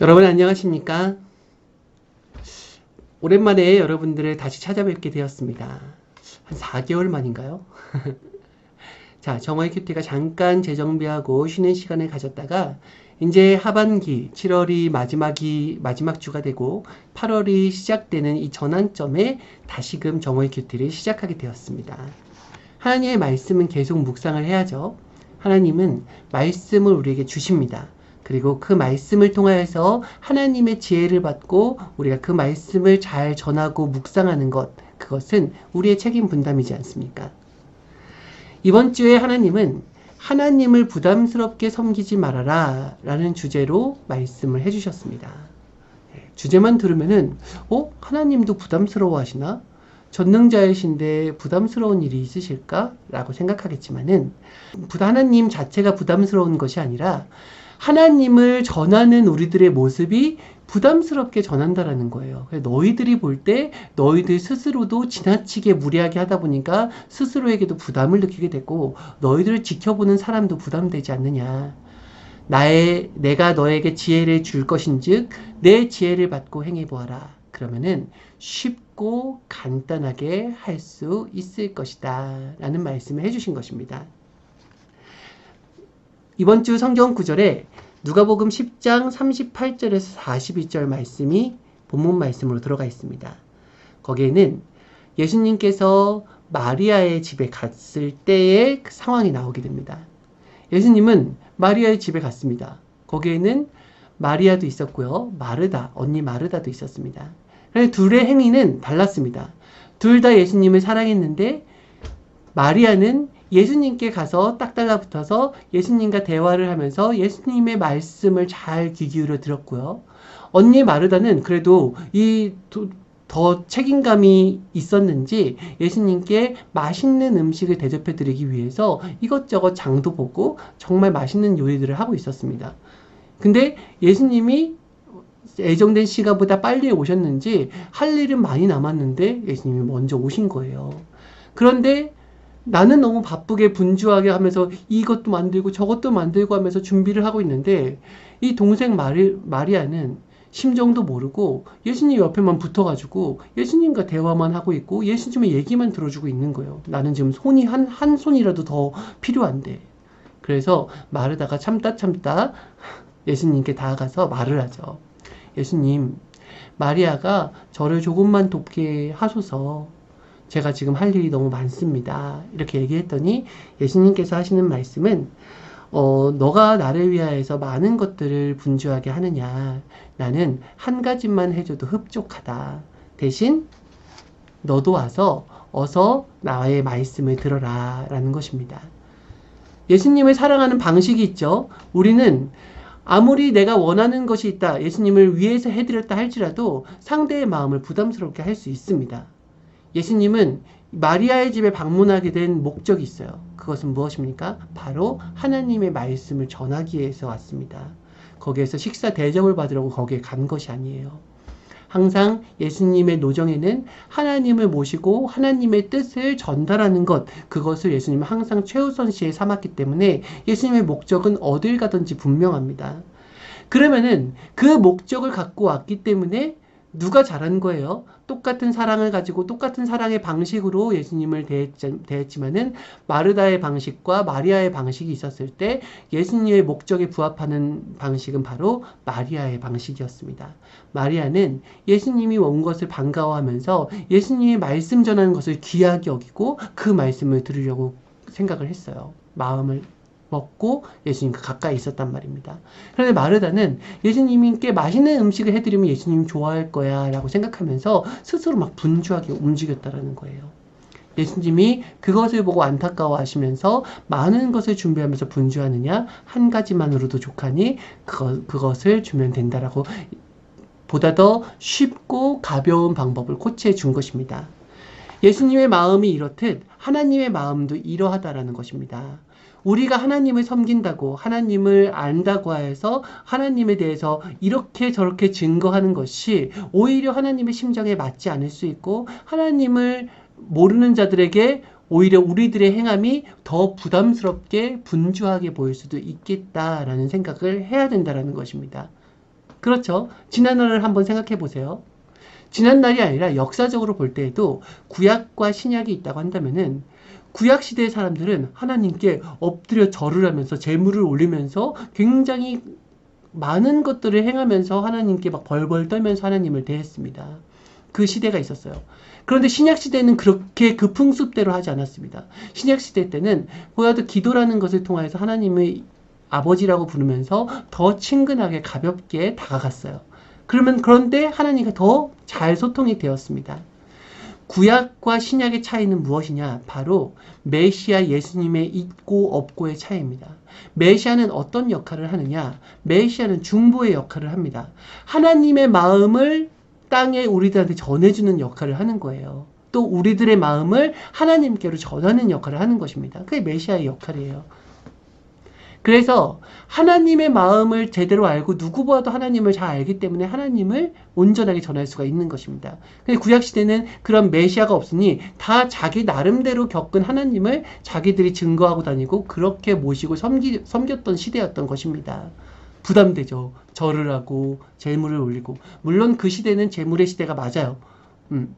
여러분 안녕하십니까? 오랜만에 여러분들을 다시 찾아뵙게 되었습니다. 한 4개월 만인가요? 자, 정화의 큐티가 잠깐 재정비하고 쉬는 시간을 가졌다가 이제 하반기 7월이 마지막이 마지막 주가 되고 8월이 시작되는 이 전환점에 다시금 정화의 큐티를 시작하게 되었습니다. 하나님의 말씀은 계속 묵상을 해야죠. 하나님은 말씀을 우리에게 주십니다. 그리고 그 말씀을 통하여서 하나님의 지혜를 받고 우리가 그 말씀을 잘 전하고 묵상하는 것, 그것은 우리의 책임 분담이지 않습니까? 이번 주에 하나님은 하나님을 부담스럽게 섬기지 말아라 라는 주제로 말씀을 해주셨습니다. 네, 주제만 들으면은, 어? 하나님도 부담스러워 하시나? 전능자이신데 부담스러운 일이 있으실까? 라고 생각하겠지만은, 하나님 자체가 부담스러운 것이 아니라 하나님을 전하는 우리들의 모습이 부담스럽게 전한다라는 거예요. 너희들이 볼 때 너희들 스스로도 지나치게 무리하게 하다 보니까 스스로에게도 부담을 느끼게 되고 너희들을 지켜보는 사람도 부담되지 않느냐. 나의 내가 너에게 지혜를 줄 것인즉 내 지혜를 받고 행해 보아라. 그러면은 쉽고 간단하게 할 수 있을 것이다 라는 말씀을 해 주신 것입니다. 이번 주 성경 구절에 누가복음 10장 38절에서 42절 말씀이 본문 말씀으로 들어가 있습니다. 거기에는 예수님께서 마리아의 집에 갔을 때의 그 상황이 나오게 됩니다. 예수님은 마리아의 집에 갔습니다. 거기에는 마리아도 있었고요. 마르다, 언니 마르다도 있었습니다. 둘의 행위는 달랐습니다. 둘 다 예수님을 사랑했는데 마리아는 예수님께 가서 딱 달라붙어서 예수님과 대화를 하면서 예수님의 말씀을 잘 귀 기울여 들었고요. 언니 마르다는 그래도 이 더 책임감이 있었는지 예수님께 맛있는 음식을 대접해 드리기 위해서 이것저것 장도 보고 정말 맛있는 요리들을 하고 있었습니다. 근데 예수님이 예정된 시간보다 빨리 오셨는지 할 일은 많이 남았는데 예수님이 먼저 오신 거예요. 그런데 나는 너무 바쁘게 분주하게 하면서 이것도 만들고 저것도 만들고 하면서 준비를 하고 있는데 이 동생 마리, 마리아는 심정도 모르고 예수님 옆에만 붙어가지고 예수님과 대화만 하고 있고 예수님의 얘기만 들어주고 있는 거예요. 나는 지금 손이 한, 한 손이라도 더 필요한데. 그래서 마르다가 참다 참다 예수님께 다가가서 말을 하죠. 예수님, 마리아가 저를 조금만 돕게 하소서. 제가 지금 할 일이 너무 많습니다. 이렇게 얘기했더니 예수님께서 하시는 말씀은 어, 너가 나를 위하여서 많은 것들을 분주하게 하느냐. 나는 한 가지만 해줘도 흡족하다. 대신 너도 와서 어서 나의 말씀을 들어라. 라는 것입니다. 예수님을 사랑하는 방식이 있죠. 우리는 아무리 내가 원하는 것이 있다. 예수님을 위해서 해드렸다 할지라도 상대의 마음을 부담스럽게 할 수 있습니다. 예수님은 마리아의 집에 방문하게 된 목적이 있어요. 그것은 무엇입니까? 바로 하나님의 말씀을 전하기 위해서 왔습니다. 거기에서 식사 대접을 받으려고 거기에 간 것이 아니에요. 항상 예수님의 노정에는 하나님을 모시고 하나님의 뜻을 전달하는 것, 그것을 예수님은 항상 최우선시에 삼았기 때문에 예수님의 목적은 어딜 가든지 분명합니다. 그러면은 그 목적을 갖고 왔기 때문에 누가 잘한 거예요? 똑같은 사랑을 가지고 똑같은 사랑의 방식으로 예수님을 대했지, 만은 마르다의 방식과 마리아의 방식이 있었을 때 예수님의 목적에 부합하는 방식은 바로 마리아의 방식이었습니다. 마리아는 예수님이 온 것을 반가워하면서 예수님이 말씀 전하는 것을 귀하게 여기고 그 말씀을 들으려고 생각을 했어요. 마음을 먹고 예수님과 가까이 있었단 말입니다. 그런데 마르다는 예수님께 맛있는 음식을 해드리면 예수님 좋아할 거야 라고 생각하면서 스스로 막 분주하게 움직였다라는 거예요. 예수님이 그것을 보고 안타까워 하시면서 많은 것을 준비하면서 분주하느냐 한 가지만으로도 족하니 그것, 그것을 주면 된다라고 보다 더 쉽고 가벼운 방법을 코치해 준 것입니다. 예수님의 마음이 이렇듯 하나님의 마음도 이러하다라는 것입니다. 우리가 하나님을 섬긴다고 하나님을 안다고 해서 하나님에 대해서 이렇게 저렇게 증거하는 것이 오히려 하나님의 심정에 맞지 않을 수 있고 하나님을 모르는 자들에게 오히려 우리들의 행함이 더 부담스럽게 분주하게 보일 수도 있겠다라는 생각을 해야 된다라는 것입니다. 그렇죠. 지난날을 한번 생각해 보세요. 지난날이 아니라 역사적으로 볼 때에도 구약과 신약이 있다고 한다면은 구약 시대의 사람들은 하나님께 엎드려 절을 하면서 제물을 올리면서 굉장히 많은 것들을 행하면서 하나님께 막 벌벌 떨면서 하나님을 대했습니다. 그 시대가 있었어요. 그런데 신약 시대는 그렇게 그 풍습대로 하지 않았습니다. 신약 시대 때는 보다도 기도라는 것을 통해서 하나님의 아버지라고 부르면서 더 친근하게 가볍게 다가갔어요. 그러면 그런데 하나님과 더 잘 소통이 되었습니다. 구약과 신약의 차이는 무엇이냐? 바로 메시아 예수님의 있고 없고의 차이입니다. 메시아는 어떤 역할을 하느냐? 메시아는 중보의 역할을 합니다. 하나님의 마음을 땅에 우리들한테 전해주는 역할을 하는 거예요. 또 우리들의 마음을 하나님께로 전하는 역할을 하는 것입니다. 그게 메시아의 역할이에요. 그래서 하나님의 마음을 제대로 알고 누구보다도 하나님을 잘 알기 때문에 하나님을 온전하게 전할 수가 있는 것입니다. 근데 구약 시대는 그런 메시아가 없으니 다 자기 나름대로 겪은 하나님을 자기들이 증거하고 다니고 그렇게 모시고 섬기, 섬겼던 시대였던 것입니다. 부담되죠. 절을 하고 재물을 올리고 물론 그 시대는 재물의 시대가 맞아요. 음,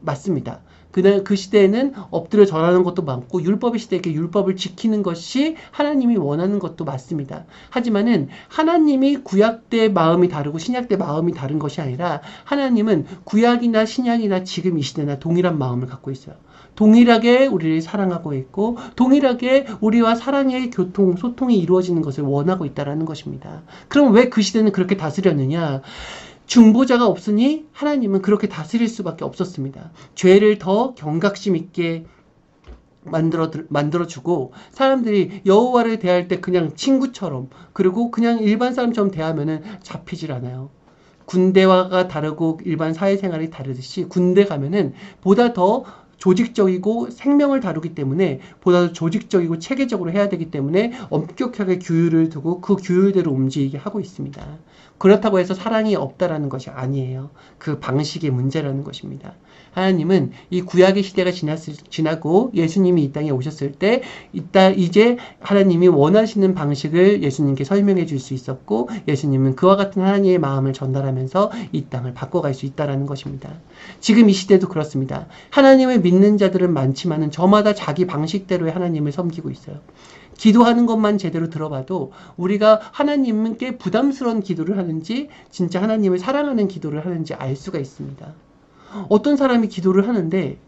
맞습니다. 그날 그 시대에는 엎드려 절하는 것도 많고 율법의 시대에 율법을 지키는 것이 하나님이 원하는 것도 맞습니다. 하지만은 하나님이 구약 때 마음이 다르고 신약 때 마음이 다른 것이 아니라 하나님은 구약이나 신약이나 지금 이 시대나 동일한 마음을 갖고 있어요. 동일하게 우리를 사랑하고 있고 동일하게 우리와 사랑의 교통 소통이 이루어지는 것을 원하고 있다라는 것입니다. 그럼 왜 그 시대는 그렇게 다스렸느냐? 중보자가 없으니 하나님은 그렇게 다스릴 수밖에 없었습니다. 죄를 더 경각심 있게 만들어 만들어 주고 사람들이 여호와를 대할 때 그냥 친구처럼 그리고 그냥 일반 사람처럼 대하면은 잡히질 않아요. 군대와가 다르고 일반 사회생활이 다르듯이 군대 가면은 보다 더 조직적이고 생명을 다루기 때문에 보다 더 조직적이고 체계적으로 해야 되기 때문에 엄격하게 규율을 두고 그 규율대로 움직이게 하고 있습니다. 그렇다고 해서 사랑이 없다라는 것이 아니에요. 그 방식의 문제라는 것입니다. 하나님은 이 구약의 시대가 지났을, 지나고 예수님이 이 땅에 오셨을 때 이따 이제 하나님이 원하시는 방식을 예수님께 설명해 줄 수 있었고 예수님은 그와 같은 하나님의 마음을 전달하면서 이 땅을 바꿔갈 수 있다라는 것입니다. 지금 이 시대도 그렇습니다. 하나님을 믿는 자들은 많지만은 저마다 자기 방식대로의 하나님을 섬기고 있어요. 기도하는 것만 제대로 들어봐도 우리가 하나님께 부담스러운 기도를 하는지 진짜 하나님을 사랑하는 기도를 하는지 알 수가 있습니다. 어떤 사람이 기도를 하는데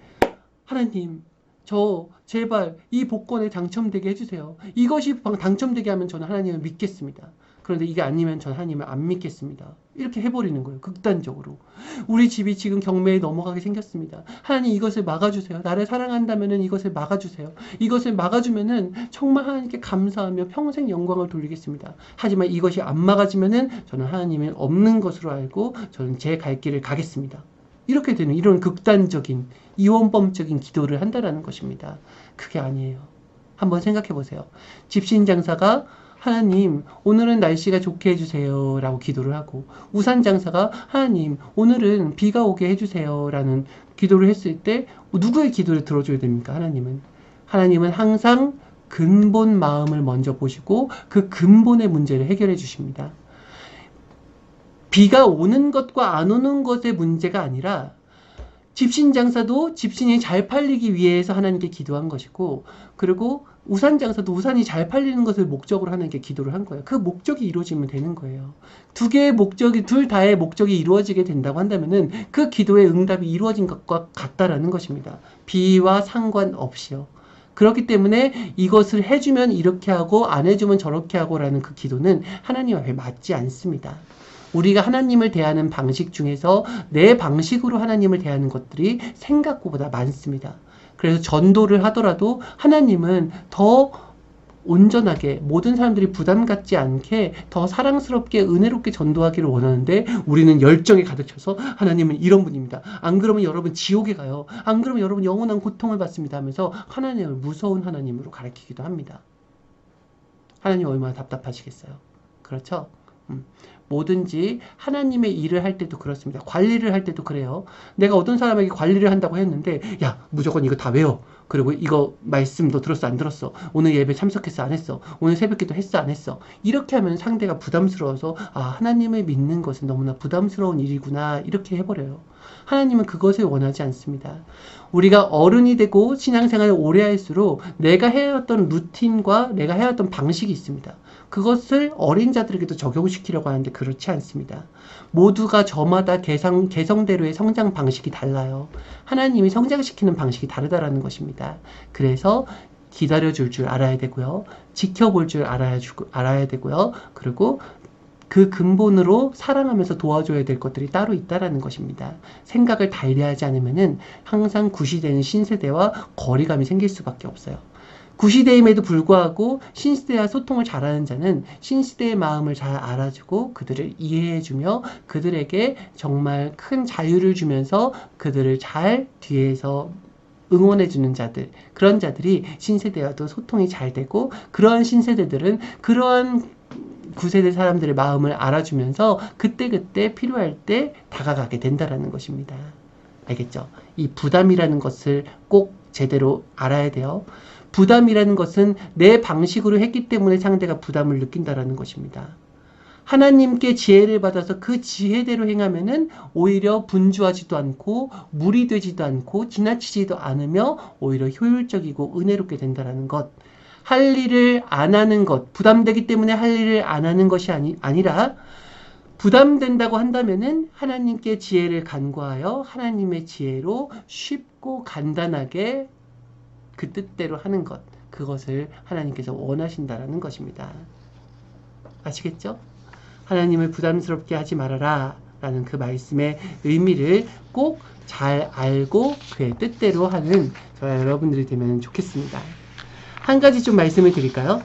하나님 저 제발 이 복권에 당첨되게 해주세요. 이것이 당첨되게 하면 저는 하나님을 믿겠습니다. 그런데 이게 아니면 전 하나님을 안 믿겠습니다. 이렇게 해버리는 거예요. 극단적으로. 우리 집이 지금 경매에 넘어가게 생겼습니다. 하나님 이것을 막아주세요. 나를 사랑한다면 이것을 막아주세요. 이것을 막아주면은 정말 하나님께 감사하며 평생 영광을 돌리겠습니다. 하지만 이것이 안 막아지면은 저는 하나님이 없는 것으로 알고 저는 제 갈 길을 가겠습니다. 이렇게 되는 이런 극단적인 이원범적인 기도를 한다라는 것입니다. 그게 아니에요. 한번 생각해 보세요. 집신 장사가 하나님, 오늘은 날씨가 좋게 해주세요. 라고 기도를 하고, 우산 장사가 하나님, 오늘은 비가 오게 해주세요. 라는 기도를 했을 때, 누구의 기도를 들어줘야 됩니까? 하나님은. 하나님은 항상 근본 마음을 먼저 보시고, 그 근본의 문제를 해결해 주십니다. 비가 오는 것과 안 오는 것의 문제가 아니라, 집신 장사도 집신이 잘 팔리기 위해서 하나님께 기도한 것이고, 그리고 우산 장사도 우산이 잘 팔리는 것을 목적으로 하는 게 기도를 한 거예요. 그 목적이 이루어지면 되는 거예요. 두 개의 목적이, 둘 다의 목적이 이루어지게 된다고 한다면은 그 기도의 응답이 이루어진 것과 같다라는 것입니다. 비와 상관없이요. 그렇기 때문에 이것을 해주면 이렇게 하고 안 해주면 저렇게 하고라는 그 기도는 하나님 앞에 맞지 않습니다. 우리가 하나님을 대하는 방식 중에서 내 방식으로 하나님을 대하는 것들이 생각보다 많습니다. 그래서 전도를 하더라도 하나님은 더 온전하게 모든 사람들이 부담 갖지 않게 더 사랑스럽게 은혜롭게 전도하기를 원하는데 우리는 열정에 가득 차서 하나님은 이런 분입니다. 안 그러면 여러분 지옥에 가요. 안 그러면 여러분 영원한 고통을 받습니다 하면서 하나님을 무서운 하나님으로 가르치기도 합니다. 하나님 얼마나 답답하시겠어요. 그렇죠? 음, 뭐든지 하나님의 일을 할 때도 그렇습니다. 관리를 할 때도 그래요. 내가 어떤 사람에게 관리를 한다고 했는데, 야, 무조건 이거 다 외워. 그리고 이거 말씀 너 들었어, 안 들었어? 오늘 예배 참석했어, 안 했어? 오늘 새벽기도 했어, 안 했어? 이렇게 하면 상대가 부담스러워서, 아, 하나님을 믿는 것은 너무나 부담스러운 일이구나. 이렇게 해버려요. 하나님은 그것을 원하지 않습니다. 우리가 어른이 되고 신앙생활을 오래 할수록 내가 해왔던 루틴과 내가 해왔던 방식이 있습니다. 그것을 어린 자들에게도 적용시키려고 하는데 그렇지 않습니다. 모두가 저마다 개성, 개성대로의 성장 방식이 달라요. 하나님이 성장시키는 방식이 다르다라는 것입니다. 그래서 기다려줄 줄 알아야 되고요. 지켜볼 줄 알아야, 주, 알아야 되고요. 그리고 그 근본으로 사랑하면서 도와줘야 될 것들이 따로 있다라는 것입니다. 생각을 달리하지 않으면은 항상 구시되는 신세대와 거리감이 생길 수밖에 없어요. 구시대임에도 불구하고 신시대와 소통을 잘하는 자는 신시대의 마음을 잘 알아주고 그들을 이해해주며 그들에게 정말 큰 자유를 주면서 그들을 잘 뒤에서 응원해주는 자들, 그런 자들이 신세대와도 소통이 잘 되고, 그러한 신세대들은 그러한 구세대 사람들의 마음을 알아주면서 그때그때 필요할 때 다가가게 된다라는 것입니다. 알겠죠? 이 부담이라는 것을 꼭 제대로 알아야 돼요. 부담이라는 것은 내 방식으로 했기 때문에 상대가 부담을 느낀다라는 것입니다. 하나님께 지혜를 받아서 그 지혜대로 행하면은 오히려 분주하지도 않고 무리 되지도 않고 지나치지도 않으며 오히려 효율적이고 은혜롭게 된다라는 것. 할 일을 안 하는 것, 부담되기 때문에 할 일을 안 하는 것이 아니, 아니라 부담된다고 한다면은 하나님께 지혜를 간구하여 하나님의 지혜로 쉽고 간단하게 그 뜻대로 하는 것. 그것을 하나님께서 원하신다라는 것입니다. 아시겠죠? 하나님을 부담스럽게 하지 말아라. 라는 그 말씀의 의미를 꼭 잘 알고 그의 뜻대로 하는 저와 여러분들이 되면 좋겠습니다. 한 가지 좀 말씀을 드릴까요?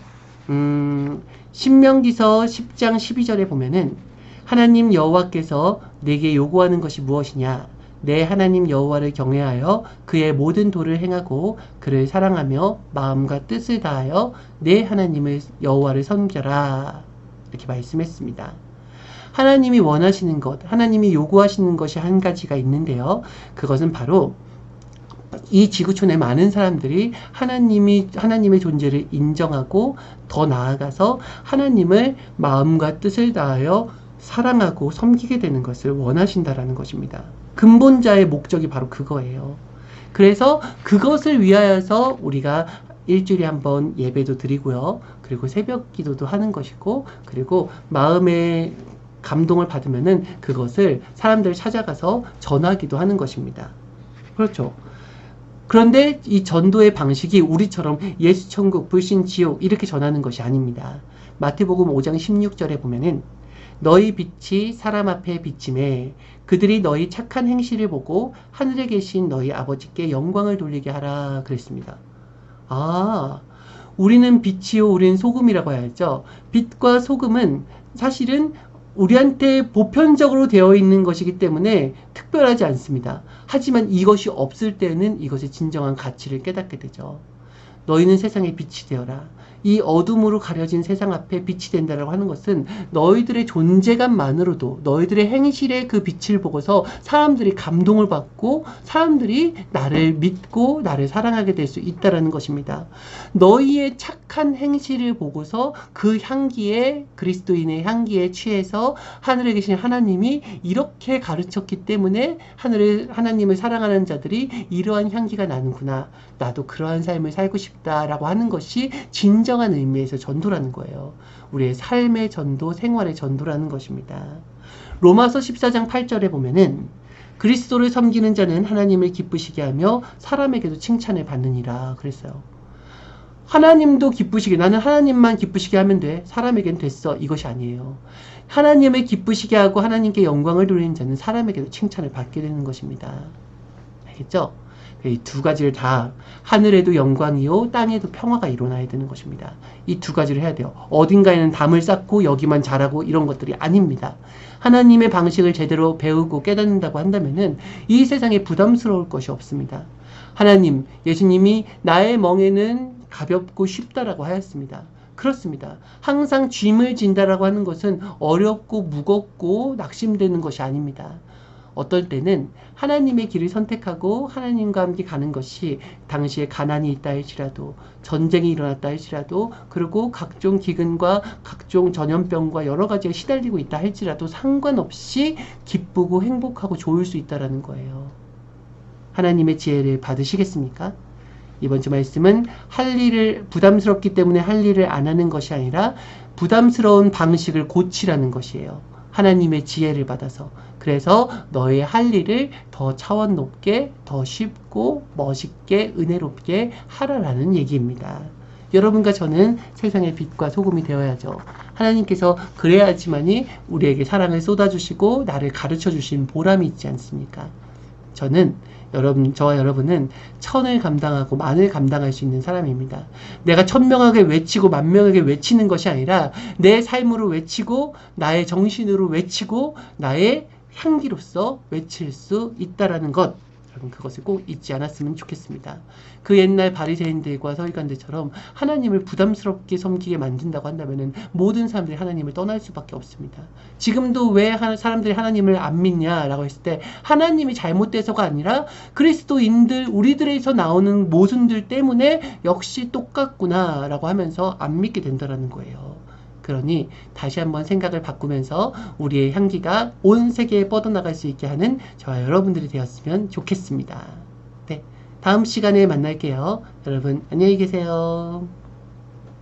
음, 신명기서 10장 12절에 보면은 하나님 여호와께서 내게 요구하는 것이 무엇이냐? 내 하나님 여호와를 경외하여 그의 모든 도를 행하고 그를 사랑하며 마음과 뜻을 다하여 내 하나님을 여호와를 섬겨라. 이렇게 말씀했습니다. 하나님이 원하시는 것, 하나님이 요구하시는 것이 한 가지가 있는데요. 그것은 바로 이 지구촌의 많은 사람들이 하나님이 하나님의 존재를 인정하고 더 나아가서 하나님을 마음과 뜻을 다하여 사랑하고 섬기게 되는 것을 원하신다라는 것입니다. 근본자의 목적이 바로 그거예요. 그래서 그것을 위하여서 우리가 일주일에 한 번 예배도 드리고요. 그리고 새벽 기도도 하는 것이고, 그리고 마음의 감동을 받으면은 그것을 사람들 찾아가서 전하기도 하는 것입니다. 그렇죠. 그런데 이 전도의 방식이 우리처럼 예수 천국, 불신 지옥 이렇게 전하는 것이 아닙니다. 마태복음 5장 16절에 보면은 너희 빛이 사람 앞에 비침에 그들이 너희 착한 행실을 보고 하늘에 계신 너희 아버지께 영광을 돌리게 하라 그랬습니다. 아, 우리는 빛이요, 우리는 소금이라고 해야죠. 빛과 소금은 사실은 우리한테 보편적으로 되어 있는 것이기 때문에 특별하지 않습니다. 하지만 이것이 없을 때는 이것의 진정한 가치를 깨닫게 되죠. 너희는 세상의 빛이 되어라. 이 어둠으로 가려진 세상 앞에 빛이 된다라고 하는 것은 너희들의 존재감만으로도 너희들의 행실의 그 빛을 보고서 사람들이 감동을 받고 사람들이 나를 믿고 나를 사랑하게 될 수 있다라는 것입니다. 너희의 착한 행실을 보고서 그 향기에 그리스도인의 향기에 취해서 하늘에 계신 하나님이 이렇게 가르쳤기 때문에 하늘의 하나님을 사랑하는 자들이 이러한 향기가 나는구나. 나도 그러한 삶을 살고 싶다라고 하는 것이 진정 한 의미에서 전도라는 거예요. 우리의 삶의 전도, 생활의 전도라는 것입니다. 로마서 14장 8절에 보면은 그리스도를 섬기는 자는 하나님을 기쁘시게 하며 사람에게도 칭찬을 받느니라 그랬어요. 하나님도 기쁘시게 나는 하나님만 기쁘시게 하면 돼. 사람에겐 됐어. 이것이 아니에요. 하나님을 기쁘시게 하고 하나님께 영광을 돌리는 자는 사람에게도 칭찬을 받게 되는 것입니다. 알겠죠? 이 두 가지를 다 하늘에도 영광이요 땅에도 평화가 일어나야 되는 것입니다. 이 두 가지를 해야 돼요. 어딘가에는 담을 쌓고 여기만 잘하고 이런 것들이 아닙니다. 하나님의 방식을 제대로 배우고 깨닫는다고 한다면은 이 세상에 부담스러울 것이 없습니다. 하나님, 예수님이 나의 멍에는 가볍고 쉽다라고 하였습니다. 그렇습니다. 항상 짐을 진다라고 하는 것은 어렵고 무겁고 낙심되는 것이 아닙니다. 어떨 때는 하나님의 길을 선택하고 하나님과 함께 가는 것이 당시에 가난이 있다 할지라도 전쟁이 일어났다 할지라도 그리고 각종 기근과 각종 전염병과 여러 가지가 시달리고 있다 할지라도 상관없이 기쁘고 행복하고 좋을 수 있다라는 거예요. 하나님의 지혜를 받으시겠습니까? 이번 주 말씀은 할 일을 부담스럽기 때문에 할 일을 안 하는 것이 아니라 부담스러운 방식을 고치라는 것이에요. 하나님의 지혜를 받아서. 그래서 너의 할 일을 더 차원 높게, 더 쉽고 멋있게, 은혜롭게 하라라는 얘기입니다. 여러분과 저는 세상의 빛과 소금이 되어야죠. 하나님께서 그래야지만이 우리에게 사랑을 쏟아주시고 나를 가르쳐 주신 보람이 있지 않습니까? 저는 여러분, 저와 여러분은 천을 감당하고 만을 감당할 수 있는 사람입니다. 내가 천명하게 외치고 만명하게 외치는 것이 아니라 내 삶으로 외치고 나의 정신으로 외치고 나의 향기로서 외칠 수 있다라는 것. 여러분 그것을 꼭 잊지 않았으면 좋겠습니다. 그 옛날 바리새인들과 서기관들처럼 하나님을 부담스럽게 섬기게 만든다고 한다면은 모든 사람들이 하나님을 떠날 수밖에 없습니다. 지금도 왜 하- 사람들이 하나님을 안 믿냐라고 했을 때 하나님이 잘못돼서가 아니라 그리스도인들 우리들에서 나오는 모순들 때문에 역시 똑같구나라고 하면서 안 믿게 된다라는 거예요. 그러니 다시 한번 생각을 바꾸면서 우리의 향기가 온 세계에 뻗어나갈 수 있게 하는 저와 여러분들이 되었으면 좋겠습니다. 네. 다음 시간에 만날게요. 여러분, 안녕히 계세요.